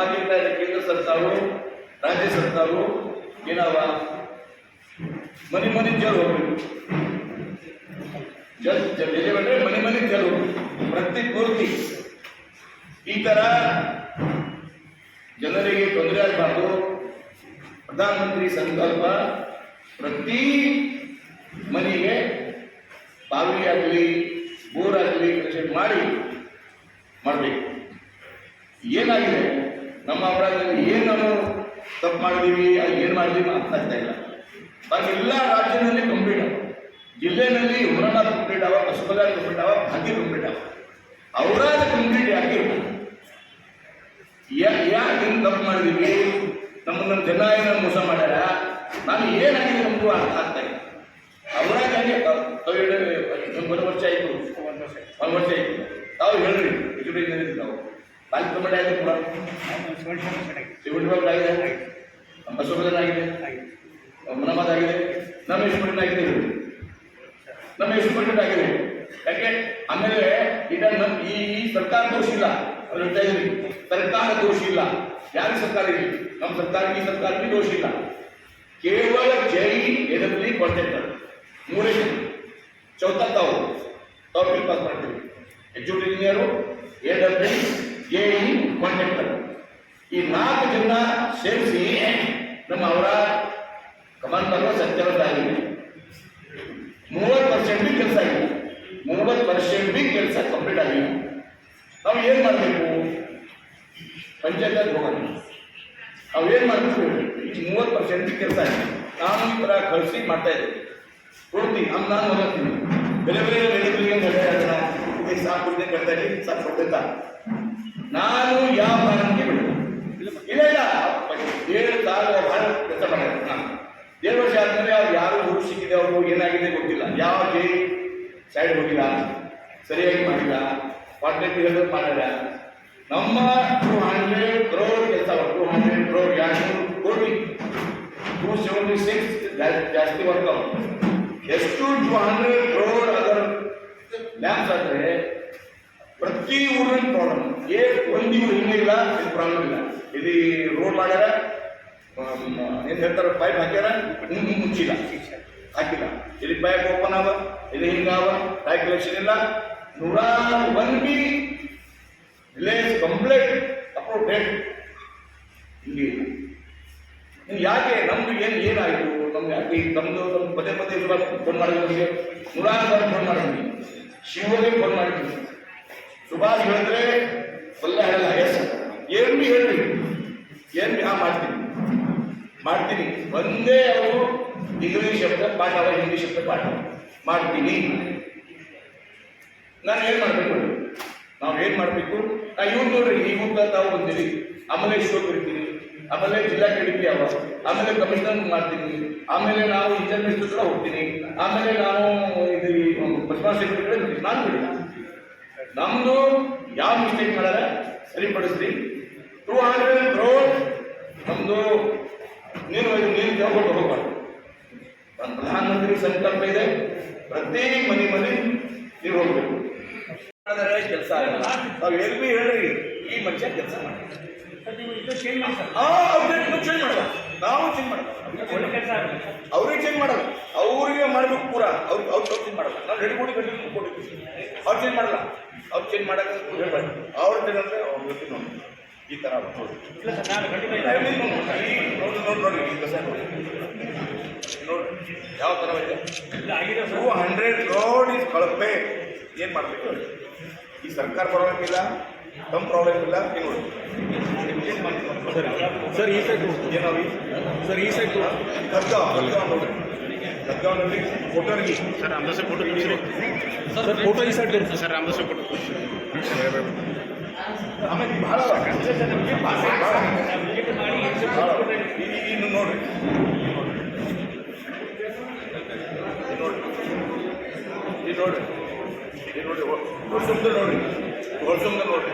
ಆಗಿರ್ತಾ ಇದೆ ಕೇಂದ್ರ ಸರ್ಕಾರವು ರಾಜ್ಯ ಸರ್ಕಾರವು ಏನಾವ ಮನೆ ಮನೆ ಜಲ್ ಹೋಗ್ಬೇಕು ಜಲ್ ಜಲ್ ಎಲ್ಲಿ ಬಂದ್ರೆ ಮನೆ ಮನೆ ಜಲ್ ಹೋಗ್ಬೇಕು ಪ್ರತಿ ಪೂರ್ತಿ ಈ ತರ ಜನರಿಗೆ ತೊಂದರೆ ಆಗಬಾರ್ದು ಪ್ರಧಾನಮಂತ್ರಿ ಸಂಕಲ್ಪ ಪ್ರತಿ ಮನೆಗೆ ಬಾವಿ ಆಗಲಿ ಬೋರ್ ಆಗಲಿ ಕನೆಕ್ಷನ್ ಮಾಡಿ ಮಾಡಬೇಕು ಏನಾಗಿದೆ ನಮ್ಮ ಅಪರಾಧದಲ್ಲಿ ಏನು ತಪ್ಪು ಮಾಡಿದೀವಿ, ಅದು ಏನು ಮಾಡಿದೀವಿ ಅಂತ ಇಲ್ಲ. ಬಾಕಿ ಎಲ್ಲ ರಾಜ್ಯದಲ್ಲಿ ಕಂಪ್ಲೀಟ್ ಅವ. ಜಿಲ್ಲೆನಲ್ಲಿ ಉಮರನಾಥ್ ಕಂಪ್ಲೀಟ್ ಅವ ಪಶ್ಚಿಮ ಬಂಗಾಳ ಕಂಪ್ಲೀಟ್ ಅವ, ಭಾಗ್ಯ ಕಂಪ್ಲೀಟ್ ಅವ. ಅವರಾದ ಕಂಪ್ಲೀಟ್ ಯಾಕೆ? ಯಾಕೆ ತಪ್ಪು ಮಾಡಿದೀವಿ? ನಮ್ಮ ಜನ ಏನೋ ಮೋಸ ಮಾಡ್ಯಾರ? ನಾನು ಏನಾಗಿದೆ ನಮಗೂ ಅರ್ಥ ಆಗ್ತಾ ಇಲ್ಲ. ಅವರಾಗ ಹಂಗೆ ಒಂದು ವರ್ಷ ಆಯಿತು, ಒಂದು ವರ್ಷ ಆಯಿತು ತಾವು ಹೇಳ್ರಿ ಎಜುಕೇಷನ್ ನಾವು ಬಾಲ್ಯ ಕಮಿಟಿ ಆಗಿದೆ ಕೂಡ ಶಿವಣ್ಣ ಆಗಿದೆ ಬಸವರಾಜನ್ ಆಗಿದೆ. ಆಗಿದೆ ನಮ್ಮ ಎಕ್ಸ್ಪರ್ಟ್ ಆಗಿದೆ ನಮ್ಮ ಎಕ್ಸ್ಪರ್ಟ್ ಆಗಿದೆ ಯಾಕೆ? ಆಮೇಲೆ ಈಗ ನಮ್ಮ ಈ ಸರ್ಕಾರ ದೋಷ ಇಲ್ಲ. ಹೇಳ್ತಾ ಇದ್ದೀನಿ ಸರ್ಕಾರ ದೋಷ ಇಲ್ಲ. ಯಾರು ಸರ್ಕಾರ ಇರಲಿ ನಮ್ಮ ಸರ್ಕಾರ ಈ ಸರ್ಕಾರಕ್ಕೆ ದೋಷ ಇಲ್ಲ. ಕೇವಲ ಜೈ ಎಡಬ್ಲಿ ಕಾಂಟ್ರಾಕ್ಟರ್ ಮೂರೇ ಚೌಥ ತಾವು. ತಾವು ಬಿಲ್ ಪಾಸ್ ಮಾಡ್ತೀವಿ. ಎಕ್ಸಿಕ್ಯೂಟಿವ್ ಇಂಜಿನಿಯರು ಎ ಡಬ್ಲ್ಯೂ ಈ ನಾಲ್ಕು ಜನ ಸೇರಿಸಿ ನಮ್ಮ ಅವರ ಕಮಾನ್ ಬರುವ ಸತ್ಯವತ್ತ ಆಗಿದೆ ಮೂವತ್ತು ಪರ್ಸೆಂಟ್ ಬಿ ಕೆಲಸ ಆಗಿದೆ. ಮೂವತ್ತು ಪರ್ಸೆಂಟ್ ಬಿ ಕೆಲಸ ಕಂಪ್ಲೀಟ್ ಆಗಿದೆ. ನಾವು ಏನು ಮಾಡಬೇಕು? ಪಂಚಾಯತ್ ಹೋಗೋಣ. ನಾವು ಏನು ಮಾಡಬೇಕು? ಈ ಮೂವತ್ತು ಪರ್ಸೆಂಟ್ ಕೆಲಸ ಆಗಿದೆ. ನಾನು ಈ ಥರ ಕಳಿಸಿ ಮಾಡ್ತಾ ಇದ್ದೀವಿ ಕೊಡ್ತೀನಿ ನಮ್ಮ ನಾನು ಓದಿಸ್ತೀನಿ ಬೇರೆ ಬೇರೆ ಬೆಳೆಗಳಿಗೆ ಇದಕ್ಕೆ ಸಾಕು ಕೊಡ್ತೀನಿ ಕಟ್ತಾ ಇದ್ದೀನಿ ಸಾಕು. ಕೊಡ್ತಾ ನಾನು ಯಾವ ಕಾರಣಕ್ಕೆ ತಾಳು ಭಾಳ ಕೆಲಸ ಮಾಡಿದ್ರು ನಾನು ಏಳು ವರ್ಷ ಆದ್ಮೇಲೆ ಅವ್ರು ಯಾರು ಗುರು ಸಿಕ್ಕಿದೆ ಅವ್ರು ಏನಾಗಿದೆ ಗೊತ್ತಿಲ್ಲ. ಯಾವ ಜೈ ಸೈಡ್ ಹೋಗಿಲ್ಲ, ಸರಿಯಾಗಿ ಮಾಡಿಲ್ಲ ಕಾಂಟ್ರಾಕ್ಟ್ ಹೇಳಿದ್ರೆ ಮಾಡಿಲ್ಲ. ನಮ್ಮ ಟೂ ಹಂಡ್ರೆಡ್ ಕ್ರೋರ್ ಕೆಲಸ ಟೂ ಹಂಡ್ರೆಡ್ ಕ್ರೋರ್ ಎರಡು ಕೋಟಿ. ಟೂ ಸೆವೆಂಟಿ ಸಿಕ್ಸ್ ಜಾಸ್ತಿ ವರ್ಕ್ ಎಷ್ಟು ಟೂ ಹಂಡ್ರೆಡ್ ಕ್ರೋರ್ ಅದರ ಲ್ಯಾಬ್ಸ್ ಆದರೆ ಪ್ರತಿ ಊರಿನ ಪ್ರಾಬ್ಲಮ್ ಏ ಒಂದು ಊರು ಹಿಂಗೆ ಇಲ್ಲ ಇದು ಪ್ರಾಬ್ಲಮ್ ಇಲ್ಲ. ಇದು ರೋಡ್ ಮಾಡ್ಯಾರ ಏನು ಹೇಳ್ತಾರೆ ಪೈಪ್ ಹಾಕ್ಯಾರ? ಹಿಂಗೆ ಮುಚ್ಚಿಲ್ಲ. ಹಾಕಿಲ್ಲ. ಇಲ್ಲಿ ಪೈಪ್ ಓಪನ್ ಅವ? ಇಲ್ಲಿ ಹಿಂಗಾವ ಅವ? ಕಲೆಕ್ಷನ್ ಇಲ್ಲ. ನೂರಾರು one B village complaint approve date ನೀವು ಯಾಕೆ ನಮ್ದು ಏನು ಏನಾಯಿತು? ನಮ್ಗೆ ಯಾಕೆ ನಮ್ದು ನಮ್ಮ ಪದೇ ಪದೇ ಫೋನ್ ಮಾಡಿದ್ವಿ ನಮಗೆ. ನೂರಾರು ಬಾರಿ ಫೋನ್ ಮಾಡಿದ್ವಿ ಶಿವಗೆ ಫೋನ್ ಮಾಡಿದ್ವಿ ಸುಭಾಷ್ ಹೇಳಿದ್ರೆ ಎಲ್ಲ ಹೇಳಲ್ಲ ಎಸ್ ಏನು ಬಿ ಹೇಳ್ರಿ ಏನು ಬಿ ಹಾ ಮಾಡ್ತೀನಿ ಮಾಡ್ತೀನಿ. ಒಂದೇ ಅವರು ಇಂಗ್ಲೀಷ್ ಶಬ್ದ, ಪಾಠ ಇಂಗ್ಲಿಷ್ ಹಿಂದಿ ಶಬ್ದ, ಪಾಠ. ಮಾಡ್ತೀನಿ. ನಾನು ಏನು ಮಾಡಬೇಕು? ನಾವು ಏನು ಮಾಡಬೇಕು? ನಾ ಇವ್ರು ನೋಡ್ರಿ ಈಗ ತಾವು ಬಂದಿರಿ ಆಮೇಲೆ ಶೋ ಕರಿತೀನಿ ಆಮೇಲೆ ಜಿಲ್ಲಾ ಕೇಳಿದ್ವಿ ಅವ. ಆಮೇಲೆ ಕಮಿಷನರ್ ಮಾಡ್ತೀನಿ. ಆಮೇಲೆ ನಾವು ಇಂಟರ್ನೆಟ್ ಕೂಡ ಹೋಗ್ತೀನಿ. ಆಮೇಲೆ ನಾನು ಇದು ಸೆಕ್ರೆಟರಿ ನಾನು ಬಿಡಿ ನಮ್ಮದು ಯಾವ ಮಿಸ್ಟೇಕ್ ಮಾಡಲ್ಲ ಸರಿಪಡಿಸ್ರಿ ಟೂ ಹಂಡ್ರೆಡ್ ಕ್ರೋಡ್ ನಮ್ದು ನೀನು ಇದು ನೀನು ತಗೊಂಡು ಹೋಗ್ಬಾರ್ದು ಒಂದು ಪ್ರಧಾನಮಂತ್ರಿ ಸಂಕಲ್ಪ ಇದೆ. ಪ್ರತಿ ಮನೆ ಮನೆ ನೀವು ಹೋಗ್ಬೇಕು. ಕೆಲಸ ನಾವು ಎಲ್ ಬಿ ಹೇಳ್ರಿ ಈ ಮನುಷ್ಯ ಕೆಲಸ ಮಾಡಿ ಚೇಂಜ್ ಮಾಡಲ್ಲ ನಾವು ಚೇಂಜ್ ಮಾಡಲ್ಲ ಅವ್ರಿಗೆ ಚೇಂಜ್ ಮಾಡಲ್ಲ. ಅವ್ರಿಗೆ ಮಾಡಬೇಕು ಪೂರ. ಅವ್ರಿಗೆ ಅವ್ರು ಚೇಂಜ್ ಮಾಡಲ್ಲ. ನಾವು ರೆಡಿ ಮಾಡಿ ಕಟ್ಟಿ ಕೊಟ್ಟಿದ್ದೀವಿ ಅವ್ರು ಚೇಂಜ್ ಮಾಡಲ್ಲ. ಅವ್ರು ಚೇಂಜ್ ಮಾಡಕ್ಕೆ ಹೇಳ್ಬಾರ್ದು ಅವ್ರ ಏನಂದ್ರೆ ಅವ್ರ ಗೊತ್ತಿ ನೋಡಿ ಈ ಥರ ನೋಡಿ ನೋಡಿ ನೋಡಿ ನೋಡಿ. ಯಾವ ಥರ ಇದೆ ಟೂ ಹಂಡ್ರೆಡ್ ರೋಡ್ ಇಸ್ ಕಳಪೆ ಏನು ಮಾಡಬೇಕು ಈ ಸರ್ಕಾರ ಪ್ರಾಬ್ಲಮ್ ಇಲ್ಲ ನಮ್ಮ ಪ್ರಾಬ್ಲಮ್ ಇಲ್ಲ ಏನು ನೋಡಿ ಸರ್ ಈ ಸೈಡ್ ಏನಾವಿ ಸರ್ ಈ ಸೈಡ್ ಗದ್ಗಾವ್ ಗದ್ಗಾವ್ ನೋಡ್ರಿ ಗದ್ಗಾವ್ನಲ್ಲಿ ಫೋಟೋರಿಗೆ sir Ramdas photo sir photo ಈ ಸೈಡ್ ಇರುತ್ತೆ ಸರ್ ರಾಮದಾಸ್ ಫೋಟೋ ಆಮೇಲೆ ಭಾಳ. ಭಾಳ ಈ- ನೋಡ್ರಿ ಇದು ನೋಡ್ರಿ ಇದು ನೋಡ್ರಿ ಇದು ಹೊಡ್ಸುಮ್ದು ನೋಡ್ರಿ ಹೊಡ್ಸುಮ್ದು ನೋಡ್ರಿ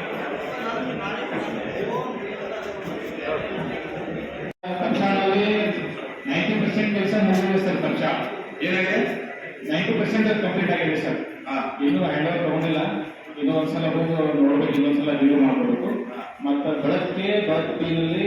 ಪಕ್ಷಾದಲ್ಲಿ ನೈಂಟಿ ಪರ್ಸೆಂಟ್ ಕೆಲಸ ಮುಗಿದಿದೆ ಸರ್ ಪಕ್ಷ. ಏನಾಗಿದೆ? ನೈಂಟಿ ಪರ್ಸೆಂಟ್ ಕಂಪ್ಲೀಟ್ ಆಗಿದೆ ಸರ್. ಇನ್ನೂ ಹ್ಯಾಂಡ್ ತಗೊಂಡಿಲ್ಲ. ಸಲ ಒಂದ್ಸಲ ಹೋಗಿ ನೋಡ್ಬೇಕು ಇನ್ನೊಂದ್ಸಲ ರಿವ್ಯೂ ಮಾಡ್ಬೇಕು ಮತ್ತು ಬೆಳಗ್ಗೆ ಬಿ ನಲ್ಲಿ